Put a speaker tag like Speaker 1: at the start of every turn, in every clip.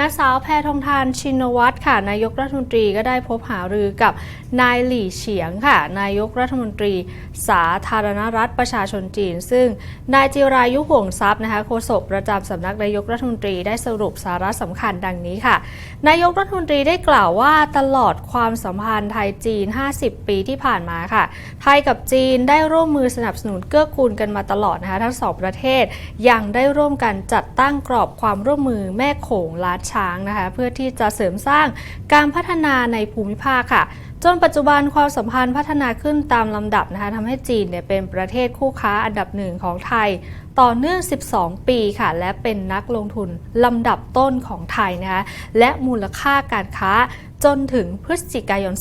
Speaker 1: นางสาวแพทองทานชินวัตรค่ะนายกรัฐมนตรีก็ได้พบหารือกับนายหลี่เฉียงค่ะนายกรัฐมนตรี สาธารณรัฐประชาชนจีน ซึ่งนายจิรายุห่วงทรัพย์นะคะโฆษกประจำสำนักนายกรัฐมนตรีได้สรุปสาระสำคัญดังนี้ค่ะ นายกรัฐมนตรีได้กล่าวว่าตลอดความสัมพันธ์ไทยจีน 50 ปีที่ผ่านมาค่ะ ไทยกับจีนได้ร่วมมือสนับสนุนเกื้อกูลกันมาตลอดนะคะทั้งสองประเทศยังได้ร่วมกันจัดตั้งกรอบความร่วมมือแม่โขงล้านช้างนะคะ เพื่อที่จะเสริมสร้างการพัฒนาในภูมิภาคค่ะ จนปัจจุบันความสัมพันธ์พัฒนาขึ้นตามลำดับนะคะทำให้จีนเนี่ยเป็นประเทศคู่ค้าอันดับหนึ่งของไทย ต่อเนื่อง 12 ปีค่ะ และเป็นนักลงทุนลำดับต้นของไทยนะคะและมูลค่าการค้าจนถึงพฤศจิกายน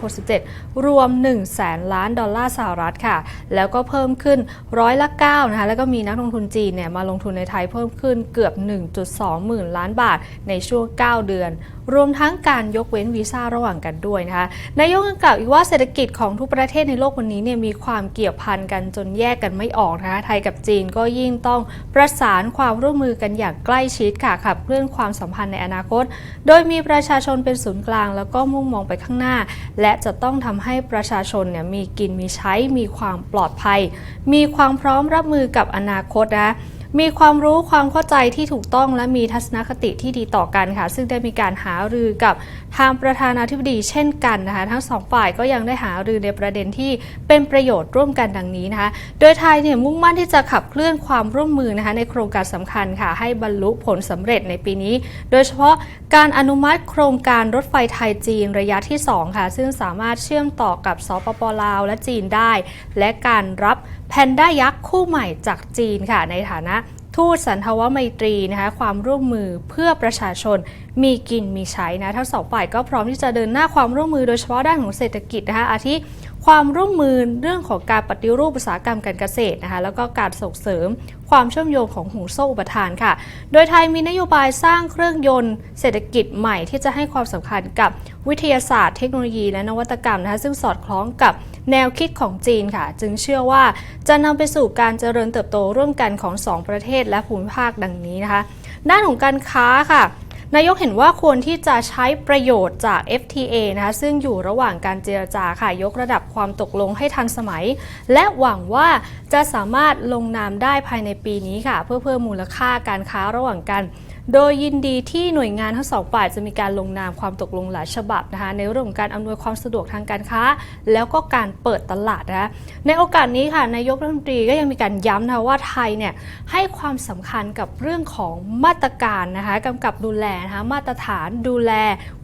Speaker 1: 2567 รวม1แสนล้านดอลลาร์สหรัฐค่ะ แล้วก็เพิ่มขึ้นร้อยละ9นะคะ แล้วก็มีนักลงทุนจีนเนี่ยมาลงทุนในไทยเพิ่มขึ้นเกือบ 1.2 หมื่นล้านบาทในช่วง 9 เดือน รวมทั้งการยกเว้นวีซ่าระหว่างกันด้วยนะคะนายกยังกล่าวอีกว่าเศรษฐกิจของทุกประเทศในโลกวันนี้เนี่ยมีความเกี่ยวพันกันจนแยกกันไม่ออกนะคะไทยกับจีนก็ยิ่งต้องประสานความร่วมมือกันอย่างใกล้ชิดค่ะขับเคลื่อนความสัมพันธ์ในอนาคต โดยมีประชาชนเป็นศูนย์กลาง แล้วก็มุ่งมองไปข้างหน้า และจะต้องทำให้ประชาชนเนี่ยมีกินมีใช้มีความปลอดภัย มีความพร้อมรับมือกับอนาคตนะ มีความรู้ความเข้าใจที่ถูกต้องและมีทัศนคติที่ดีต่อกันค่ะ ซึ่งได้มีการหารือกับทางประธานาธิบดีเช่นกันนะคะ ทั้งสองฝ่ายก็ยังได้หารือในประเด็นที่เป็นประโยชน์ร่วมกันดังนี้นะคะ โดยไทยเนี่ยมุ่งมั่นที่จะขับเคลื่อนความร่วมมือนะคะในโครงการสำคัญค่ะ ให้บรรลุผลสำเร็จในปีนี้ โดยเฉพาะการอนุมัติโครงการรถไฟไทยจีนระยะที่ 2 ค่ะ ซึ่งสามารถเชื่อมต่อกับสปปลาวและจีนได้ และการรับแพนด้ายักษ์คู่ใหม่จากจีนค่ะ ในฐานะทูตสันทวไมตรีนะคะความร่วมมือเพื่อประชาชนมีกินมีใช้นะทั้งสองฝ่ายก็พร้อมที่จะเดินหน้าความร่วมมือโดยเฉพาะด้านของเศรษฐกิจนะคะอาทิความร่วมมือเรื่องของการปฏิรูปอุตสาหกรรมการเกษตรนะคะแล้วก็การส่งเสริมความเชื่อมโยงของห่วงโซ่อุปทานค่ะ โดยไทยมีนโยบายสร้างเครื่องยนต์เศรษฐกิจใหม่ที่จะให้ความสำคัญกับวิทยาศาสตร์เทคโนโลยีและนวัตกรรมนะคะซึ่งสอดคล้องกับ แนวคิดของจีนค่ะ จึงเชื่อว่าจะนำไปสู่การเจริญเติบโตร่วมกันของสองประเทศและภูมิภาคดังนี้นะคะ ด้านของการค้าค่ะนายกเห็นว่าควรที่จะใช้ประโยชน์จาก FTA นะคะซึ่งอยู่ระหว่างการเจรจาค่ะ ยกระดับความตกลงให้ทันสมัย และหวังว่าจะสามารถลงนามได้ภายในปีนี้ค่ะ เพื่อเพิ่มมูลค่าการค้าระหว่างกัน โดยยินดีที่หน่วยงานทั้งสองฝ่ายจะมีการลงนามความตกลงหลายฉบับนะคะในเรื่องของการอำนวยความสะดวกทางการค้า แล้วก็การเปิดตลาดนะคะในโอกาสนี้ค่ะนายกรัฐมนตรีก็ยังมีการย้ำนะคะว่าไทยเนี่ยให้ความสำคัญกับเรื่องของมาตรการนะคะกำกับดูแลนะคะมาตรฐานดูแล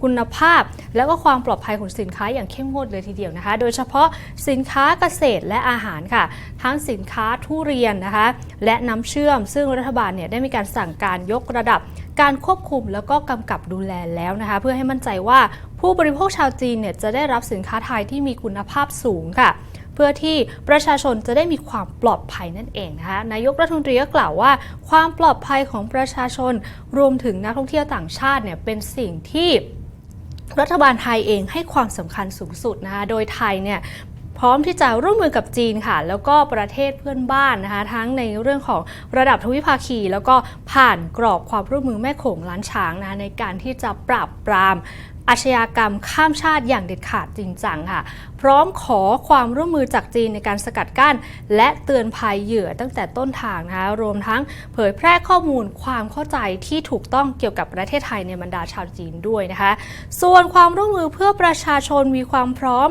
Speaker 1: คุณภาพ แล้วก็ความปลอดภัยของสินค้าอย่างเข้มงวดเลยทีเดียวนะคะ โดยเฉพาะสินค้าเกษตรและอาหารค่ะ ทั้งสินค้าทุเรียนนะคะและน้ำเชื่อม ซึ่งรัฐบาลเนี่ยได้มีการสั่งการยกระดับการควบคุมแล้วก็กำกับดูแลแล้วนะคะ เพื่อให้มั่นใจว่าผู้บริโภคชาวจีนเนี่ยจะได้รับสินค้าไทยที่มีคุณภาพสูงค่ะ เพื่อที่ประชาชนจะได้มีความปลอดภัยนั่นเองนะคะนายกรัฐมนตรีก็กล่าวว่า ความปลอดภัยของประชาชนรวมถึงนักท่องเที่ยวต่างชาติเนี่ยเป็นสิ่งที่รัฐบาลไทยเองให้ความสำคัญสูงสุดนะคะ โดยไทยเนี่ย ร้อมที่จะร่วมมือกับจีนค่ะ แล้วก็ประเทศเพื่อนบ้านนะคะ ทั้งในเรื่องของระดับทวิภาคี แล้วก็ผ่านกรอบความร่วมมือแม่โขงล้านช้างนะคะในการที่จะปราบปราม อาชญากรรมข้ามชาติอย่างเด็ดขาดจริงจังค่ะ พร้อมขอความร่วมมือจากจีนในการสกัดกั้น และเตือนภัยเหยื่อตั้งแต่ต้นทางนะคะรวมทั้งเผยแพร่ข้อมูลความเข้าใจที่ถูกต้องเกี่ยวกับประเทศไทยในบรรดาชาวจีนด้วยนะคะ ส่วนความร่วมมือเพื่อประชาชนมีความพร้อม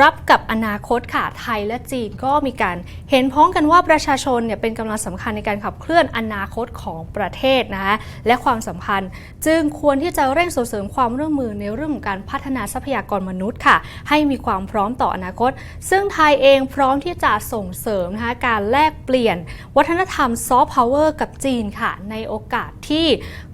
Speaker 1: รับกับอนาคตค่ะไทยและจีนก็มีการเห็นพ้องกันว่าประชาชนเนี่ยเป็นกำลังสำคัญในการขับเคลื่อนอนาคตของประเทศนะคะและความสัมพันธ์ จึงควรที่จะเร่งส่งเสริมความร่วมมือในเรื่องของการพัฒนาทรัพยากรมนุษย์ค่ะ ให้มีความพร้อมต่ออนาคต ซึ่งไทยเองพร้อมที่จะส่งเสริมนะคะการแลกเปลี่ยน วัฒนธรรมซอฟต์พาวเวอร์กับจีนค่ะ ในโอกาสที่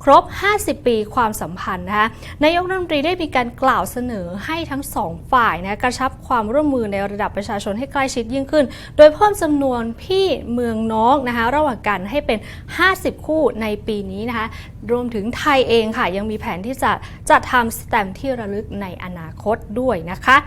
Speaker 1: ครบ 50 ปีความสัมพันธ์นะคะนายกรัฐมนตรีได้มีการกล่าวเสนอให้ทั้งสองฝ่ายนะกระชับความร่วมมือในระดับประชาชนให้ใกล้ชิดยิ่งขึ้น โดยเพิ่มจำนวนพี่เมืองน้องนะคะระหว่างกันให้เป็น 50 คู่ในปีนี้นะคะรวมถึงไทยเองค่ะ ยังมีแผนที่จะจัดทำสแตมป์ที่ระลึกในอนาคตด้วยนะคะ